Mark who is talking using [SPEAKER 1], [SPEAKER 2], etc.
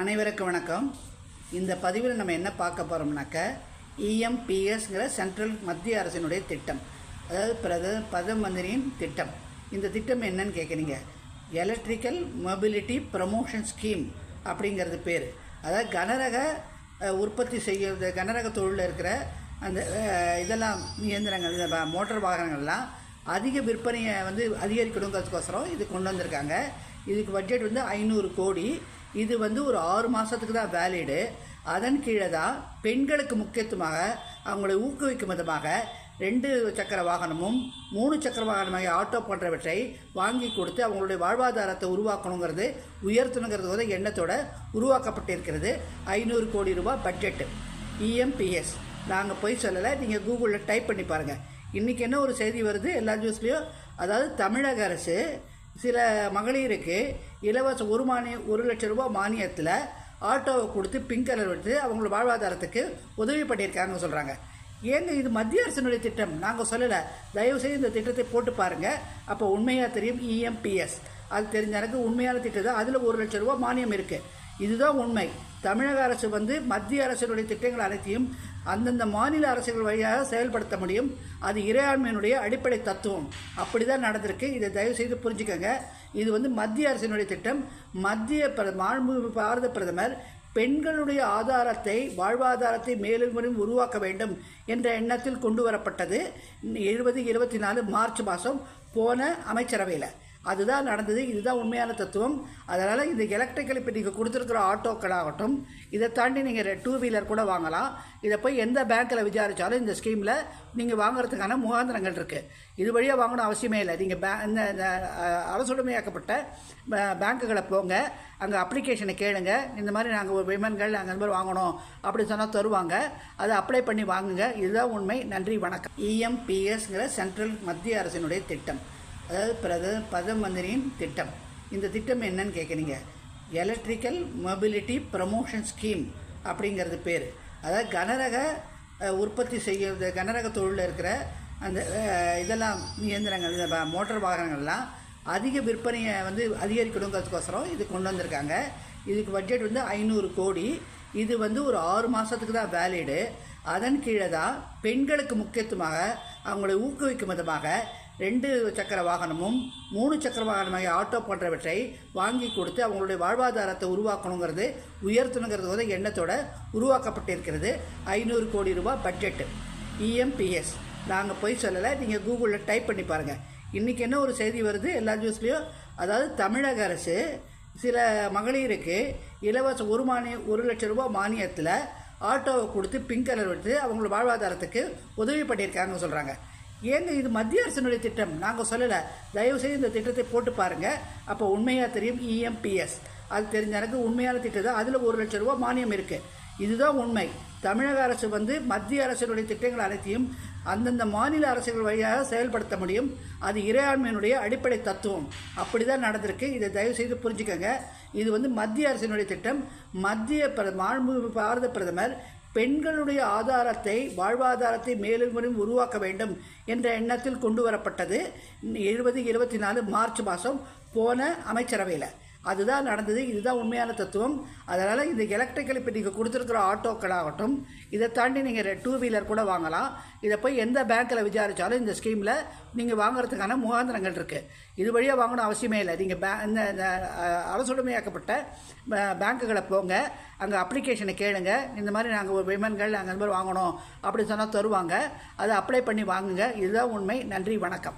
[SPEAKER 1] அனைவருக்கும் வணக்கம். இந்த பதிவில் நம்ம என்ன பார்க்க போகிறோம்னாக்க இஎம்பிஎஸ்ங்கிற சென்ட்ரல் மத்திய அரசினுடைய திட்டம். அதாவது பிரத பிரதம மந்திரியின் திட்டம். இந்த திட்டம் என்னன்னு கேட்குறீங்க எலக்ட்ரிக்கல் மொபிலிட்டி ப்ரமோஷன் ஸ்கீம் அப்படிங்கிறது பேர். அதாவது கனரக உற்பத்தி செய்ய கனரக தொழிலில் இருக்கிற அந்த இதெல்லாம் இயந்திரங்கள் இந்த மோட்டார் வாகனங்கள்லாம் அதிக விற்பனையை வந்து அதிகரிக்கணுங்கிறதுக்கோசரம் இது கொண்டு வந்திருக்காங்க. இதுக்கு பட்ஜெட் வந்து ஐநூறு கோடி. இது வந்து ஒரு ஆறு மாதத்துக்கு தான் வேலிடு அதன் கீழே தான் பெண்களுக்கு முக்கியத்துவமாக அவங்களை ஊக்குவிக்கும் விதமாக ரெண்டு சக்கர வாகனமும் மூணு சக்கர வாகனமாக ஆட்டோ போன்றவற்றை வாங்கி கொடுத்து அவங்களுடைய வாழ்வாதாரத்தை உருவாக்கணுங்கிறது உயர்த்தணுங்கிறது எண்ணத்தோட உருவாக்கப்பட்டிருக்கிறது. ஐநூறு கோடி ரூபாய் பட்ஜெட்டு இஎம்பிஎஸ் நாங்கள் போய் சொல்லலை நீங்கள் கூகுளில் டைப் பண்ணி பாருங்கள் இன்றைக்கி என்ன ஒரு செய்தி வருது? எல்லா நியூஸ்லேயும் அதாவது தமிழக அரசு சில மகளிருக்கு இலவச ஒரு மானியம் ஒரு லட்சம் ரூபாய் மானியத்தில் ஆட்டோவை கொடுத்து பிங்க் கலர் எடுத்து அவங்களோட வாழ்வாதாரத்துக்கு உதவி பண்ணியிருக்காங்க சொல்கிறாங்க ஏங்க இது மத்திய அரசினுடைய திட்டம்? நாங்கள் சொல்லலை. தயவுசெய்து இந்த திட்டத்தை போட்டு பாருங்கள் அப்போ உண்மையாக தெரியும்? இஎம்பிஎஸ் அது தெரிஞ்ச எனக்கு உண்மையான திட்டம் தான் அதில் ஒரு லட்சம் ரூபா மானியம் இருக்குது இதுதான் உண்மை. தமிழக அரசு வந்து மத்திய அரசினுடைய திட்டங்கள் அனைத்தையும் அந்தந்த மாநில அரசுகள் வழியாக செயல்படுத்த முடியும். அது இறையாண்மையினுடைய அடிப்படை தத்துவம். அப்படி தான் நடந்திருக்கு. இதை தயவு செய்து புரிஞ்சுக்கோங்க. இது வந்து மத்திய அரசினுடைய திட்டம். மத்திய பிர மாண்பு பாரத பிரதமர் பெண்களுடைய ஆதாரத்தை வாழ்வாதாரத்தை மேலும் மேலும் உருவாக்க வேண்டும் என்ற எண்ணத்தில் கொண்டு வரப்பட்டது. எழுபது இருபத்தி நாலு மார்ச் மாதம் போன அமைச்சரவையில். அதுதான் நடந்தது இதுதான் உண்மையான தத்துவம். அதனால் இந்த எலக்ட்ரிக்கல் இப்போ நீங்கள் கொடுத்துருக்குற ஆட்டோக்களாகட்டும் இதை தாண்டி நீங்கள் டூ வீலர் கூட வாங்கலாம். இதை போய் எந்த பேங்க்கில் விசாரித்தாலும் இந்த ஸ்கீமில் நீங்கள் வாங்குறதுக்கான முகாந்திரங்கள் இருக்குது இது வழியாக வாங்கணும் அவசியமே இல்லை. நீங்கள் பே இந்த அரசுடைமையாக்கப்பட்ட பேங்க்குகளை போங்க அங்கே அப்ளிகேஷனை கேளுங்க. இந்த மாதிரி நாங்கள் விமன்கள் நாங்கள் இந்த மாதிரி வாங்கணும் அப்படின்னு சொன்னால் தருவாங்க. அதை அப்ளை பண்ணி வாங்குங்க. இதுதான் உண்மை. நன்றி வணக்கம். இஎம்பிஎஸ்ங்கிற சென்ட்ரல் மத்திய அரசினுடைய திட்டம். அதாவது பிரத பிரதம மந்திரியின் திட்டம். இந்த திட்டம் என்னன்னு கேட்குறீங்க எலக்ட்ரிக்கல் மொபிலிட்டி ப்ரமோஷன் ஸ்கீம் அப்படிங்கிறது பேர். அதாவது கனரக உற்பத்தி செய்ய கனரக தொழிலில் இருக்கிற அந்த இதெல்லாம் இயந்திரங்கள் இந்த மோட்டார் வாகனங்கள்லாம் அதிக விற்பனையை வந்து அதிகரிக்கணுங்கிறதுக்கோசரம் இது கொண்டு வந்திருக்காங்க. இதுக்கு பட்ஜெட் வந்து ஐநூறு கோடி. இது வந்து ஒரு ஆறு மாதத்துக்கு தான் வேலிடு அதன் கீழே தான் பெண்களுக்கு முக்கியத்துவமாக அவங்களை ஊக்குவிக்கும் விதமாக ரெண்டு சக்கர வாகனமும் மூணு சக்கர வாகனமாக ஆட்டோ போன்றவற்றை வாங்கி கொடுத்து அவங்களுடைய வாழ்வாதாரத்தை உருவாக்கணுங்கிறது உயர்த்தணுங்கிறது எண்ணத்தோட உருவாக்கப்பட்டிருக்கிறது. ஐநூறு கோடி ரூபாய் பட்ஜெட்டு. இஎம்பிஎஸ் நாங்கள் போய் சொல்லலை நீங்கள் கூகுளில் டைப் பண்ணி பாருங்கள் இன்றைக்கி என்ன ஒரு செய்தி வருது எல்லா நியூஸ்லேயும்? அதாவது தமிழக அரசு சில மகளிருக்கு இலவச ஒரு மானியம் ஒரு லட்சம் ரூபாய் மானியத்தில் ஆட்டோவை கொடுத்து பிங்க் கலர் எடுத்து அவங்களோட வாழ்வாதாரத்துக்கு உதவி பண்ணியிருக்காங்கன்னு சொல்கிறாங்க ஏங்க இது மத்திய அரசினுடைய திட்டம்? நாங்கள் சொல்லலை. தயவுசெய்து இந்த திட்டத்தை போட்டு பாருங்கள் அப்போ உண்மையாக தெரியும்? இஎம்பிஎஸ் அது தெரிஞ்ச எனக்கு உண்மையான திட்டம் தான். அதில் ஒரு லட்சம் ரூபாய் மானியம் இருக்குது இதுதான் உண்மை. தமிழக அரசு வந்து மத்திய அரசினுடைய திட்டங்கள் அனைத்தையும் அந்தந்த மாநில அரசுகள் வழியாக செயல்படுத்த முடியும். அது இறையாண்மையினுடைய அடிப்படை தத்துவம். அப்படி தான் நடந்திருக்கு. இதை தயவு செய்து புரிஞ்சுக்கோங்க. இது வந்து மத்திய அரசினுடைய திட்டம். மத்திய பிர மாண்பு பாரத பிரதமர் பெண்களுடைய ஆதாரத்தை வாழ்வாதாரத்தை மேலும் மேலும் உருவாக்க வேண்டும் என்ற எண்ணத்தில் கொண்டு வரப்பட்டது. எழுபது இருபத்தி நாலு மார்ச் மாதம் போன அமைச்சரவையில். அதுதான் நடந்தது இதுதான் உண்மையான தத்துவம். அதனால் இந்த எலக்ட்ரிக்கல் இப்போ நீங்கள் கொடுத்துருக்குற ஆட்டோக்களாகட்டும் இதை தாண்டி நீங்கள் டூ வீலர் கூட வாங்கலாம். இதை போய் எந்த பேங்க்கில் விசாரித்தாலும் இந்த ஸ்கீமில் நீங்கள் வாங்குறதுக்கான முகாந்திரங்கள் இருக்குது இது வழியாக வாங்கணும் அவசியமே இல்லை. நீங்கள் பே இந்த இந்த, அரசுடைமையாக்கப்பட்ட பேங்க்குகளை போங்க அங்கே அப்ளிகேஷனை கேளுங்க. இந்த மாதிரி நாங்கள் விமன்கள் நாங்கள் இந்த மாதிரி வாங்கணும் அப்படின்னு சொன்னால் தருவாங்க. அதை அப்ளை பண்ணி வாங்குங்க. இதுதான் உண்மை. நன்றி வணக்கம்.